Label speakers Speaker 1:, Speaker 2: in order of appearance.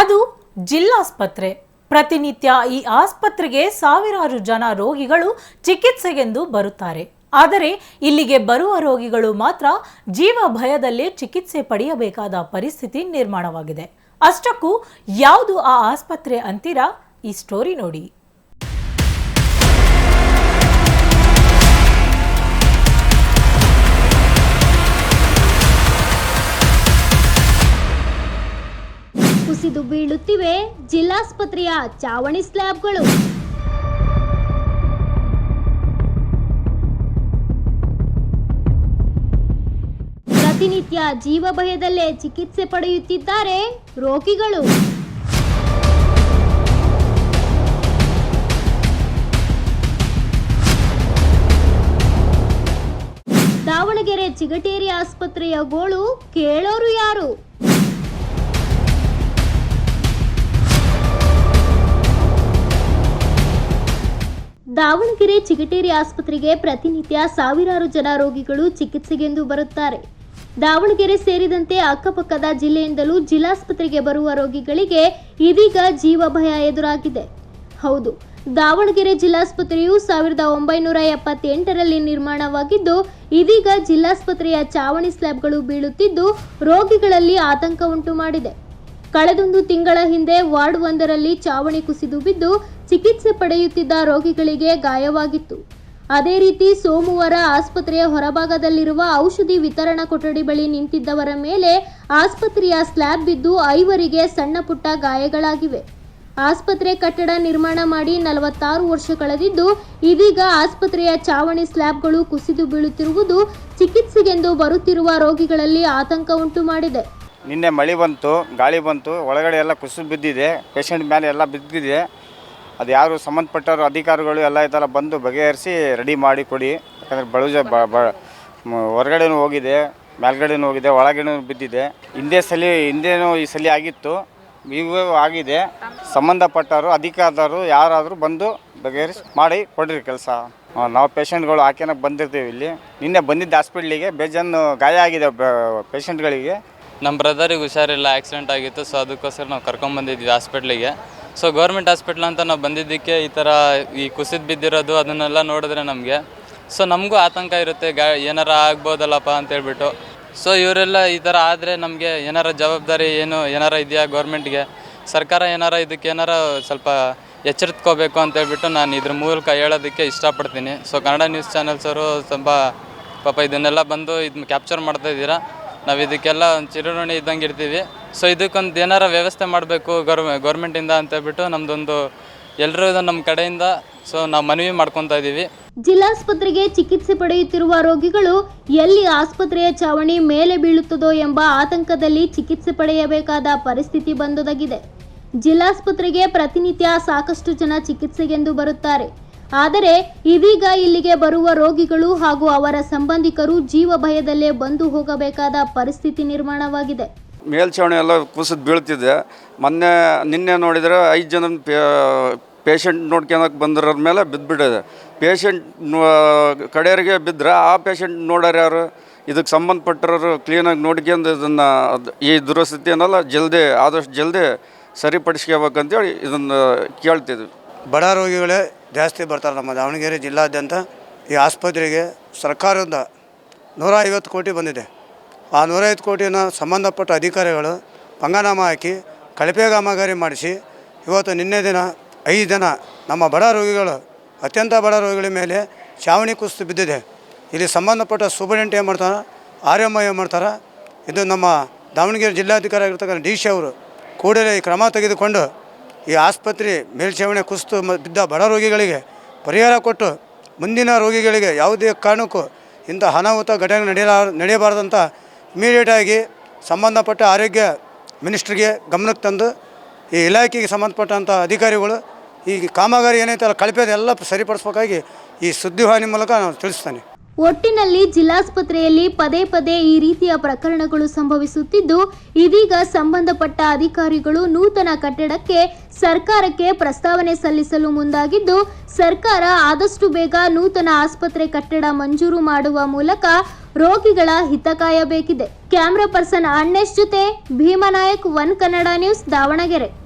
Speaker 1: ಅದು ಜಿಲ್ಲಾಸ್ಪತ್ರೆ. ಪ್ರತಿನಿತ್ಯ ಈ ಆಸ್ಪತ್ರೆಗೆ ಸಾವಿರಾರು ಜನ ರೋಗಿಗಳು ಚಿಕಿತ್ಸೆಗೆಂದು ಬರುತ್ತಾರೆ. ಆದರೆ ಇಲ್ಲಿಗೆ ಬರುವ ರೋಗಿಗಳು ಮಾತ್ರ ಜೀವ ಭಯದಲ್ಲೇ ಚಿಕಿತ್ಸೆ ಪಡೆಯಬೇಕಾದ ಪರಿಸ್ಥಿತಿ ನಿರ್ಮಾಣವಾಗಿದೆ. ಅಷ್ಟಕ್ಕೂ ಯಾವುದು ಆ ಆಸ್ಪತ್ರೆ ಅಂತೀರಾ? ಈ ಸ್ಟೋರಿ ನೋಡಿ.
Speaker 2: ಕುಸಿದು ಬೀಳುತ್ತಿವೆ ಜಿಲ್ಲಾಸ್ಪತ್ರೆಯ ಚಾವಣಿ ಸ್ಲ್ಯಾಬ್ಗಳು. ಪ್ರತಿನಿತ್ಯ ಜೀವ ಭಯದಲ್ಲೇ ಚಿಕಿತ್ಸೆ ಪಡೆಯುತ್ತಿದ್ದಾರೆ ರೋಗಿಗಳು. ದಾವಣಗೆರೆ ಚಿಗಟೇರಿ ಆಸ್ಪತ್ರೆಯ ಗೋಳು ಕೇಳೋರು ಯಾರು? ದಾವಣಗೆರೆ ಚಿಗಟೇರಿ ಆಸ್ಪತ್ರೆಗೆ ಪ್ರತಿನಿತ್ಯ ಸಾವಿರಾರು ಜನ ರೋಗಿಗಳು ಚಿಕಿತ್ಸೆಗೆಂದು ಬರುತ್ತಾರೆ. ದಾವಣಗೆರೆ ಸೇರಿದಂತೆ ಅಕ್ಕಪಕ್ಕದ ಜಿಲ್ಲೆಯಿಂದಲೂ ಜಿಲ್ಲಾಸ್ಪತ್ರೆಗೆ ಬರುವ ರೋಗಿಗಳಿಗೆ ಇದೀಗ ಜೀವ ಭಯ ಎದುರಾಗಿದೆ. ಹೌದು, ದಾವಣಗೆರೆ ಜಿಲ್ಲಾಸ್ಪತ್ರೆಯು ಸಾವಿರದ ಒಂಬೈನೂರ ಎಪ್ಪತ್ತೆಂಟರಲ್ಲಿ ನಿರ್ಮಾಣವಾಗಿದ್ದು, ಇದೀಗ ಜಿಲ್ಲಾಸ್ಪತ್ರೆಯ ಚಾವಣಿ ಸ್ಲ್ಯಾಬ್ಗಳು ಬೀಳುತ್ತಿದ್ದು, ರೋಗಿಗಳಲ್ಲಿ ಆತಂಕ ಉಂಟು ಮಾಡಿದೆ ಕಳೆದೊಂದು ತಿಂಗಳ ಹಿಂದೆ ವಾರ್ಡ್ ಒಂದರಲ್ಲಿ ಚಾವಣಿ ಕುಸಿದು ಬಿದ್ದು ಚಿಕಿತ್ಸೆ ಪಡೆಯುತ್ತಿದ್ದ ರೋಗಿಗಳಿಗೆ ಗಾಯವಾಗಿತ್ತು. ಅದೇ ರೀತಿ ಸೋಮವಾರ ಆಸ್ಪತ್ರೆಯ ಹೊರಭಾಗದಲ್ಲಿರುವ ಔಷಧಿ ವಿತರಣಾ ಕೊಠಡಿ ಬಳಿ ನಿಂತಿದ್ದವರ ಮೇಲೆ ಆಸ್ಪತ್ರೆಯ ಸ್ಲ್ಯಾಬ್ ಬಿದ್ದು ಐವರಿಗೆ ಸಣ್ಣ ಪುಟ್ಟ ಗಾಯಗಳಾಗಿವೆ. ಆಸ್ಪತ್ರೆ ಕಟ್ಟಡ ನಿರ್ಮಾಣ ಮಾಡಿ ನಲವತ್ತಾರು ವರ್ಷ ಕಳೆದಿದ್ದು ಇದೀಗ ಆಸ್ಪತ್ರೆಯ ಚಾವಣಿ ಸ್ಲ್ಯಾಬ್ಗಳು ಕುಸಿದು ಬೀಳುತ್ತಿರುವುದು ಚಿಕಿತ್ಸೆಗೆಂದು ಬರುತ್ತಿರುವ ರೋಗಿಗಳಲ್ಲಿ ಆತಂಕ ಉಂಟು ಮಾಡಿದೆ.
Speaker 3: ನಿನ್ನೆ ಮಳೆ ಬಂತು, ಗಾಳಿ ಬಂತು, ಒಳಗಡೆ ಎಲ್ಲ ಕುಸಿದು ಬಿದ್ದಿದೆ, ಪೇಷಂಟ್ ಮೇಲೆ ಎಲ್ಲ ಬಿದ್ದಿದೆ. ಅದು ಯಾರು ಸಂಬಂಧಪಟ್ಟವರು, ಅಧಿಕಾರಿಗಳು ಎಲ್ಲ ಇದೆಲ್ಲ ಬಂದು ಬಗೆಹರಿಸಿ ರೆಡಿ ಮಾಡಿ ಕೊಡಿ. ಯಾಕಂದರೆ ಬಳುಜ ಬ ಬ ಹೊರಗಡೆನೂ ಹೋಗಿದೆ, ಮೇಲ್ಗಡೆನೂ ಹೋಗಿದೆ, ಒಳಗಡೆನೂ ಬಿದ್ದಿದೆ. ಹಿಂದೆ ಸಲ, ಹಿಂದೆನೂ ಈ ಸಲ ಆಗಿತ್ತು ಈಗ ಆಗಿದೆ. ಸಂಬಂಧಪಟ್ಟವರು, ಅಧಿಕಾರದವರು ಯಾರಾದರೂ ಬಂದು ಬಗೆಹರಿಸಿ ಮಾಡಿ ಕೊಡ್ರಿ ಕೆಲಸ. ನಾವು ಪೇಷಂಟ್ಗಳು ಹಾಕ್ಯನಕ್ಕೆ ಬಂದಿರ್ತೀವಿ ಇಲ್ಲಿ. ನಿನ್ನೆ ಬಂದಿದ್ದ ಹಾಸ್ಪಿಟ್ಲಿಗೆ ಬೇಜಾನು ಗಾಯ ಆಗಿದೆ ಪೇಷಂಟ್ಗಳಿಗೆ.
Speaker 4: ನಮ್ಮ ಬ್ರದರಿಗೆ ಹುಷಾರಿಲ್ಲ, ಆಕ್ಸಿಡೆಂಟ್ ಆಗಿತ್ತು, ಸೊ ಅದಕ್ಕೋಸ್ಕರ ನಾವು ಕರ್ಕೊಂಬಂದಿದ್ವಿ ಹಾಸ್ಪಿಟ್ಲಿಗೆ. ಸೊ ಗೌರ್ಮೆಂಟ್ ಹಾಸ್ಪಿಟ್ಲ್ ಅಂತ ನಾವು ಬಂದಿದ್ದಕ್ಕೆ ಈ ಥರ ಈ ಕುಸಿದು ಬಿದ್ದಿರೋದು ಅದನ್ನೆಲ್ಲ ನೋಡಿದ್ರೆ ನಮಗೆ. ಸೊ ನಮಗೂ ಆತಂಕ ಇರುತ್ತೆ, ಗಾ ಏನಾರ ಆಗ್ಬೋದಲ್ಲಪ್ಪ ಅಂತೇಳ್ಬಿಟ್ಟು ಸೊ ಇವರೆಲ್ಲ ಈ ಥರ ಆದರೆ ನಮಗೆ ಏನಾರ ಜವಾಬ್ದಾರಿ ಏನು, ಏನಾರ ಇದೆಯಾ ಗೌರ್ಮೆಂಟ್ಗೆ ಸರ್ಕಾರ ಏನಾರ ಇದಕ್ಕೆ ಏನಾರ ಸ್ವಲ್ಪ ಎಚ್ಚರಿತ್ಕೋಬೇಕು ಅಂತೇಳ್ಬಿಟ್ಟು ನಾನು ಇದ್ರ ಮೂಲಕ ಹೇಳೋದಕ್ಕೆ ಇಷ್ಟಪಡ್ತೀನಿ. ಸೊ ಕನ್ನಡ ನ್ಯೂಸ್ ಚಾನೆಲ್ಸವರು ಸ್ವಲ್ಪ ಪಾಪ ಇದನ್ನೆಲ್ಲ ಬಂದು ಇದನ್ನ ಕ್ಯಾಪ್ಚರ್ ಮಾಡ್ತಾ ಇದ್ದೀರಾ. ನಾವು ಇದಕ್ಕೆಲ್ಲ ಒಂದು ಚಿರಋಣಿ ಇದ್ದಂಗೆ ಇರ್ತೀವಿ. ಸೊ ಇದಕ್ಕೊಂದು ಏನಾರ ವ್ಯವಸ್ಥೆ ಮಾಡಬೇಕು ಗೌರ್, ಗೌರ್ಮೆಂಟಿಂದ ಅಂತೇಳ್ಬಿಟ್ಟು ನಮ್ದೊಂದು ಎಲ್ಲರೂ ನಮ್ಮ ಕಡೆಯಿಂದ ಸೊ ನಾವು ಮನವಿ ಮಾಡ್ಕೊತಾ ಇದ್ದೀವಿ
Speaker 2: ಜಿಲ್ಲಾಸ್ಪತ್ರೆಗೆ ಚಿಕಿತ್ಸೆ ಪಡೆಯುತ್ತಿರುವ ರೋಗಿಗಳು ಎಲ್ಲಿ ಆಸ್ಪತ್ರೆಯ ಚಾವಣಿ ಮೇಲೆ ಬೀಳುತ್ತದೋ ಎಂಬ ಆತಂಕದಲ್ಲಿ ಚಿಕಿತ್ಸೆ ಪಡೆಯಬೇಕಾದ ಪರಿಸ್ಥಿತಿ ಬಂದೊದಗಿದೆ. ಜಿಲ್ಲಾಸ್ಪತ್ರೆಗೆ ಪ್ರತಿನಿತ್ಯ ಸಾಕಷ್ಟು ಜನ ಚಿಕಿತ್ಸೆಗೆಂದು ಬರುತ್ತಾರೆ. ಆದರೆ ಇದೀಗ ಇಲ್ಲಿಗೆ ಬರುವ ರೋಗಿಗಳು ಹಾಗೂ ಅವರ ಸಂಬಂಧಿಕರು ಜೀವ ಭಯದಲ್ಲೇ ಬಂದು ಹೋಗಬೇಕಾದ ಪರಿಸ್ಥಿತಿ ನಿರ್ಮಾಣವಾಗಿದೆ.
Speaker 5: ಮೇಲ್ಛಾವಣಿ ಎಲ್ಲ ಕುಸಿದು ಬೀಳ್ತಿದೆ. ಮೊನ್ನೆ, ನಿನ್ನೆ ನೋಡಿದರೆ ಐದು ಜನ ಪೇಷಂಟ್ ನೋಡ್ಕೊಳಕ್ಕೆ ಬಂದಿರೋರ ಮೇಲೆ ಬಿದ್ದುಬಿಟ್ಟಿದೆ ಪೇಷಂಟ್ ಕಡೆಯವರಿಗೆ ಬಿದ್ದರೆ ಆ ಪೇಷಂಟ್ ನೋಡೋರು ಯಾರು? ಇದಕ್ಕೆ ಸಂಬಂಧಪಟ್ಟಿರೋರು ಕ್ಲೀನಾಗಿ ನೋಡ್ಕೊಂಡು ಇದನ್ನು, ಈ ದುರಸ್ಥಿತಿಯನ್ನೆಲ್ಲ ಜಲ್ದಿ, ಆದಷ್ಟು ಜಲ್ದಿ ಸರಿಪಡಿಸ್ಕೋಬೇಕಂತೇಳಿ ಇದನ್ನು ಕೇಳ್ತಿದ್ವಿ.
Speaker 6: ಬಡ ರೋಗಿಗಳೇ ಜಾಸ್ತಿ ಬರ್ತಾರೆ ನಮ್ಮ ದಾವಣಗೆರೆ ಜಿಲ್ಲಾದ್ಯಂತ. ಈ ಆಸ್ಪತ್ರೆಗೆ ಸರ್ಕಾರದಿಂದ ನೂರ ಐವತ್ತು ಕೋಟಿ ಬಂದಿದೆ. ಆ ನೂರೈವತ್ತು ಕೋಟಿನ ಸಂಬಂಧಪಟ್ಟ ಅಧಿಕಾರಿಗಳು ಪಂಗನಾಮ ಹಾಕಿ ಕಳಪೆ ಕಾಮಗಾರಿ ಮಾಡಿಸಿ, ಇವತ್ತು ನಿನ್ನೆ ದಿನ ಐದು ಜನ ನಮ್ಮ ಬಡ ರೋಗಿಗಳು, ಅತ್ಯಂತ ಬಡ ರೋಗಿಗಳ ಮೇಲೆ ಚಾವಣಿ ಕುಸಿತು ಬಿದ್ದಿದೆ. ಇಲ್ಲಿ ಸಂಬಂಧಪಟ್ಟ ಸೂಪರಿಂಟೆಂಟ್ ಏನು ಮಾಡ್ತಾರೆ ಆರ್ ಎಂ ಐ ಏನು ಮಾಡ್ತಾರೆ, ಇದು ನಮ್ಮ ದಾವಣಗೆರೆ ಜಿಲ್ಲಾಧಿಕಾರಿ ಆಗಿರ್ತಕ್ಕಂಥ ಡಿ ಸಿ ಅವರು ಕೂಡಲೇ ಈ ಕ್ರಮ ತೆಗೆದುಕೊಂಡು ಈ ಆಸ್ಪತ್ರೆ ಮೇಲ್ಚಾವಣಿ ಕುಸಿತು ಬಿದ್ದ ಬಡ ರೋಗಿಗಳಿಗೆ ಪರಿಹಾರ ಕೊಟ್ಟು ಮುಂದಿನ ರೋಗಿಗಳಿಗೆ ಯಾವುದೇ ಕಾರಣಕ್ಕೂ ಇಂಥ ಅನಾಹುತ ಘಟನೆ ನಡೆಯಲಾರ ನಡೆಯಬಾರ್ದಂತ ಇಮಿಡಿಯೇಟಾಗಿ ಸಂಬಂಧಪಟ್ಟ ಆರೋಗ್ಯ ಮಿನಿಸ್ಟ್ರಿಗೆ ಗಮನಕ್ಕೆ ತಂದು ಈ ಇಲಾಖೆಗೆ ಸಂಬಂಧಪಟ್ಟಂಥ ಅಧಿಕಾರಿಗಳು ಈ ಕಾಮಗಾರಿ ಏನೈತಲ್ಲ ಕಳಪೆ ಎಲ್ಲ ಸರಿಪಡಿಸ್ಬೇಕಾಗಿ ಈ ಸುದ್ದಿವಾಹಿನಿ ಮೂಲಕ ನಾನು ತಿಳಿಸ್ತೇನೆ.
Speaker 2: ಒಟ್ಟಿನಲ್ಲಿ ಜಿಲ್ಲಾಸ್ಪತ್ರೆಯಲ್ಲಿ ಪದೇ ಪದೇ ಈ ರೀತಿಯ ಪ್ರಕರಣಗಳು ಸಂಭವಿಸುತ್ತಿದ್ದು, ಇದೀಗ ಸಂಬಂಧಪಟ್ಟ ಅಧಿಕಾರಿಗಳು ನೂತನ ಕಟ್ಟಡಕ್ಕೆ ಸರ್ಕಾರಕ್ಕೆ ಪ್ರಸ್ತಾವನೆ ಸಲ್ಲಿಸಲು ಮುಂದಾಗಿದ್ದು, ಸರ್ಕಾರ ಆದಷ್ಟು ಬೇಗ ನೂತನ ಆಸ್ಪತ್ರೆ ಕಟ್ಟಡ ಮಂಜೂರು ಮಾಡುವ ಮೂಲಕ ರೋಗಿಗಳ ಹಿತ ಕಾಯಬೇಕಿದೆ. ಕ್ಯಾಮ್ರಾ ಪರ್ಸನ್ ಅಣ್ಣೇಶ್ ಜೊತೆ ಭೀಮನಾಯಕ್ ಒನ್ ಕನ್ನಡ ನ್ಯೂಸ್ ದಾವಣಗೆರೆ.